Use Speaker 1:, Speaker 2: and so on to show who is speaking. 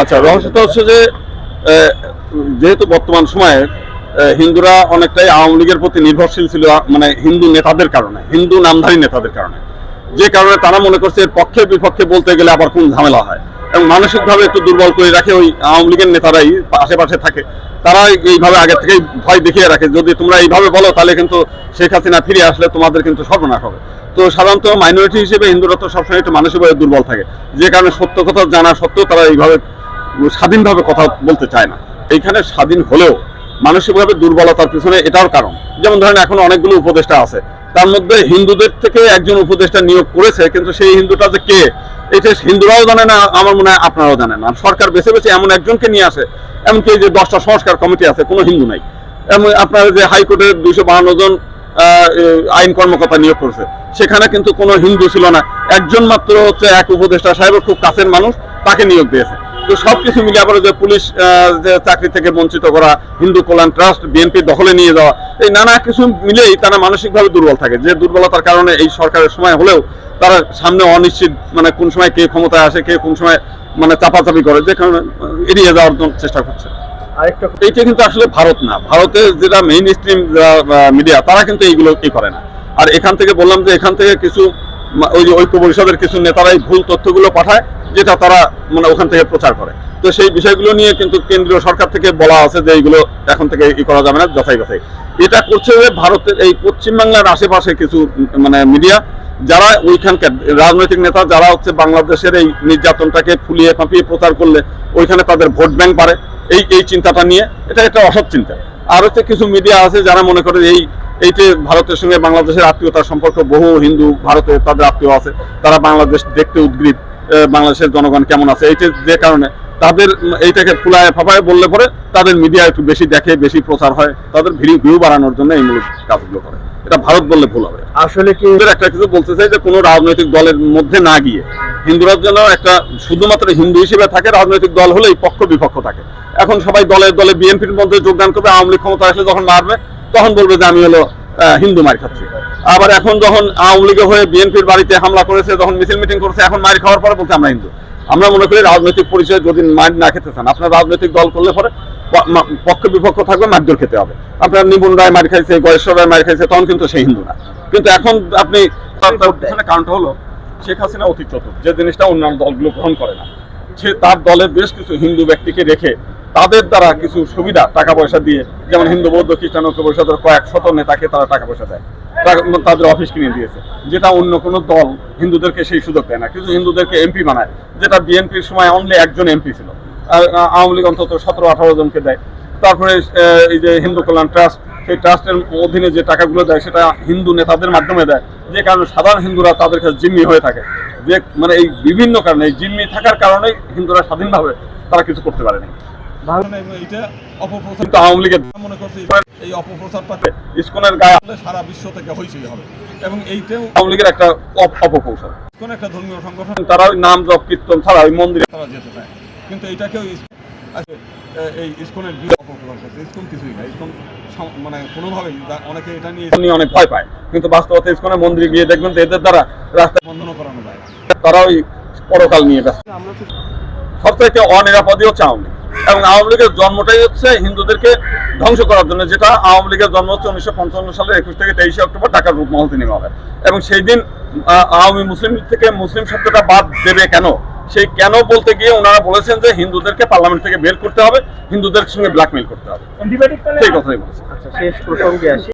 Speaker 1: আচ্ছা রহস্যটা হচ্ছে যে যেহেতু বর্তমান সময়ে হিন্দুরা অনেকটাই আওয়ামী লীগের প্রতি নির্ভরশীল ছিল মানে হিন্দু নেতাদের কারণে, হিন্দু নামধারী নেতাদের কারণে। যে কারণে তারা মনে করছে এর পক্ষে বিপক্ষে বলতে গেলে আবার কোন ঝামেলা হয়। এবং মানসিকভাবে একটু দুর্বল করে রাখে ওই আওয়ামী লীগের নেতারাই আশেপাশে থাকে। তারা এইভাবে আগে থেকেই ভয় দেখিয়ে রাখে। যদি তোমরা এইভাবে বলো, তাহলে কিন্তু শেখ হাসিনা ফিরে আসলে তোমাদের কিন্তু সর্বনাশ হবে। তো সাধারণত মাইনরিটি হিসেবে হিন্দুরা তো সবসময় একটু মানসিকভাবে দুর্বল থাকে। যে কারণে সত্য কথা জানা সত্ত্বেও তারা এইভাবে স্বাধীনভাবে কথা বলতে চায় না। এইখানে স্বাধীন হলেও মানসিকভাবে দুর্বলতার পিছনে এটাও কারণ। যেমন ধরেন, এখন অনেকগুলো উপদেষ্টা আছে। তার মধ্যে হিন্দুদের থেকে একজন উপদেষ্টা নিয়োগ করেছে, কিন্তু সেই হিন্দুটা যে কে? এটা হিন্দুরাও জানে না, আমার মনে হয় আপনারাও জানেন না। সরকার বেছে বেছে এমন একজনকে নিয়ে আসে, এমনকি এই যে দশটা সংস্কার কমিটি আছে, কোনো হিন্দু নাই। এমন আপনার যে হাইকোর্টের দুইশো বাহান্ন জন আইন কর্মকর্তা নিয়োগ করেছে, সেখানে কিন্তু কোনো হিন্দু ছিল না। একজন মাত্র হচ্ছে এক উপদেষ্টা সাহেবের খুব কাছের মানুষ, তাকে নিয়োগ দিয়েছে। তো সবকিছু মিলে আবার যে পুলিশ চাকরি থেকে বঞ্চিত করা হিন্দু কল্যাণ ট্রাস্ট বিএনপি দখলে নিয়ে যাওয়া এই নানা কিছু মিলেই তারা মানসিকভাবে দুর্বল থাকে। যে দুর্বলতার কারণে এই সরকারের সময় হলেও তারা সামনে অনিশ্চিত মানে কোন সময় কে ক্ষমতায় আসে কে কোন সময় মানে চাপাচাপি করে যে কারণে এড়িয়ে যাওয়ার জন্য চেষ্টা করছে।
Speaker 2: আরেকটা
Speaker 1: এইটা কিন্তু আসলে ভারত না। ভারতের যেটা মেইন স্ট্রিম মিডিয়া তারা কিন্তু এইগুলো কি করে না। আর এখান থেকে বললাম যে এখান থেকে কিছু ওই যে ঐক্য পরিষদের কিছু নেতারাই ভুল তথ্যগুলো পাঠায়, যেটা তারা মানে ওখান থেকে প্রচার করে। তো সেই বিষয়গুলো নিয়ে কিন্তু কেন্দ্রীয় সরকার থেকে বলা আছে যে এইগুলো এখন থেকে ই করা যাবে না যথাই বাছাই। এটা করছে যে ভারতের এই পশ্চিমবাংলার আশেপাশে কিছু মানে মিডিয়া, যারা ওইখানকার রাজনৈতিক নেতা, যারা হচ্ছে বাংলাদেশের এই নির্যাতনটাকে ফুলিয়ে ফাঁপিয়ে প্রচার করলে ওইখানে তাদের ভোট ব্যাংক বাড়ে। এই এই চিন্তাটা নিয়ে, এটা একটা অসৎ চিন্তা। আর হচ্ছে কিছু মিডিয়া আছে যারা মনে করে এই এইতে ভারতের সঙ্গে বাংলাদেশের আত্মীয়তার সম্পর্ক বহু হিন্দু ভারতে তাদের আত্মীয় আছে তারা বাংলাদেশ দেখতে উদ্গ্রীব বাংলাদেশের জনগণ কেমন আছে এইটা যে কারণে তাদের এইটাকে ফুলায় ফাপায় বললে পরে তাদের মিডিয়া একটু বেশি দেখে বেশি প্রচার হয় তাদের ভিউ ভিউ বাড়ানোর জন্য এই মূল কাজগুলো করে। এটা ভারত বললে ভুল হবে।
Speaker 2: আসলে কি
Speaker 1: একটা কিছু বলতে চাই যে কোনো রাজনৈতিক দলের মধ্যে না গিয়ে হিন্দুরা যেন একটা শুধুমাত্র হিন্দু হিসেবে থাকে রাজনৈতিক দল হলেই পক্ষ বিপক্ষ থাকে। এখন সবাই দলে দলে বিএনপির মধ্যে যোগদান করবে আওয়ামী লীগ ক্ষমতা আসলে যখন মারবে তখন বলবে যে আমি হলো হিন্দু মার খাচ্ছি। আবার এখন যখন আওয়ামী লীগে হয়ে বিএনপির বাড়িতে হামলা করেছে, যখন মিছিল মিটিং করেছে, এখন মার খাওয়ার পরে বলছে আমরা হিন্দু। আমরা মনে করি রাজনৈতিক পরিচয় যদি মার না খেতে চান, আপনার রাজনৈতিক দল করলে পরে পক্ষ বিপক্ষ থাকবে মারধর খেতে হবে। আপনার নিপুণ রায় মার খাইছে গয়েশ্বর রায় মার খাইছে, তখন কিন্তু সে হিন্দু না। কিন্তু এখন আপনি কারণটা হলো, শেখ হাসিনা অতি চতুর। যে জিনিসটা অন্যান্য দলগুলো গ্রহণ করে না, সে তার দলের বেশ কিছু হিন্দু ব্যক্তিকে রেখে তাদের দ্বারা কিছু সুবিধা টাকা পয়সা দিয়ে, যেমন হিন্দু, বৌদ্ধ, খ্রিস্টান, ঐক্য পরিষদের কয়েক শত নেতাকে তারা টাকা পয়সা দেয় তাদের অফিস কিনে দিয়েছে। যেটা অন্য কোনো দল হিন্দুদেরকে সেই সুযোগ দেয় না। কিছু হিন্দুদেরকে এমপি বানায়, যেটা বিএনপির সময় অনলি একজন এমপি ছিল। আর আওয়ামী লীগ অন্তত সতেরো আঠারো জনকে দেয়। তারপরে এই যে হিন্দু কল্যাণ ট্রাস্ট, সেই ট্রাস্টের অধীনে যে টাকাগুলো দেয়, সেটা হিন্দু নেতাদের মাধ্যমে দেয়। যে কারণে সাধারণ হিন্দুরা তাদের কাছে জিম্মি হয়ে থাকে। যে মানে এই বিভিন্ন কারণে, এই জিম্মি থাকার কারণে হিন্দুরা স্বাধীনভাবে তারা কিছু করতে পারেনি। অপপ্রচার আওয়ামী লীগের মনে করছে এই অপপ্রচারটাকে ইসকনের গায়ে সারা বিশ্ব থেকে হইচই হবে। এবং এইটাও আওয়ামী লীগের একটা কোন একটা ধর্মীয় সংগঠন তারা ওই নাম জপ কীর্তন ছাড়া ওই মন্দিরে তারা যেতে চায়। কিন্তু এইটাকেও এ- এই ইসকনের বিরুদ্ধে অপপ্রচার করছে। ইসকন কিছুই না। ইসকন মানে কোনোভাবেই অনেকে এটা নিয়ে অনেক ভয় পায়। কিন্তু বাস্তবতা ইসকনের মন্দিরে গিয়ে দেখবেন তো এদের দ্বারা রাস্তায় বন্ধনও করানো যায় তারা ওই পরকাল নিয়ে ব্যস্ত। সবথেকে আওয়ামী লীগ। এবং আওয়ামী লীগের জন্মটাই হচ্ছে হিন্দুদেরকে ধ্বংস করার জন্য, যেটা আওয়ামী লীগের জন্ম হচ্ছে উনিশশো পঞ্চান্ন সালের একুশ থেকে তেইশে অক্টোবর ঢাকার রূপমহল সিনেমা এবং সেই দিন আওয়ামী মুসলিম থেকে মুসলিম শব্দটা বাদ দেবে কেন? সেই কেন বলতে গিয়ে ওনারা বলেছেন যে হিন্দুদেরকে পার্লামেন্ট থেকে বের করতে হবে, হিন্দুদের সঙ্গে ব্ল্যাকমেল করতে হবে। সেই কথাই বলেছে
Speaker 2: আচ্ছা শেষ প্রসঙ্গে আসি।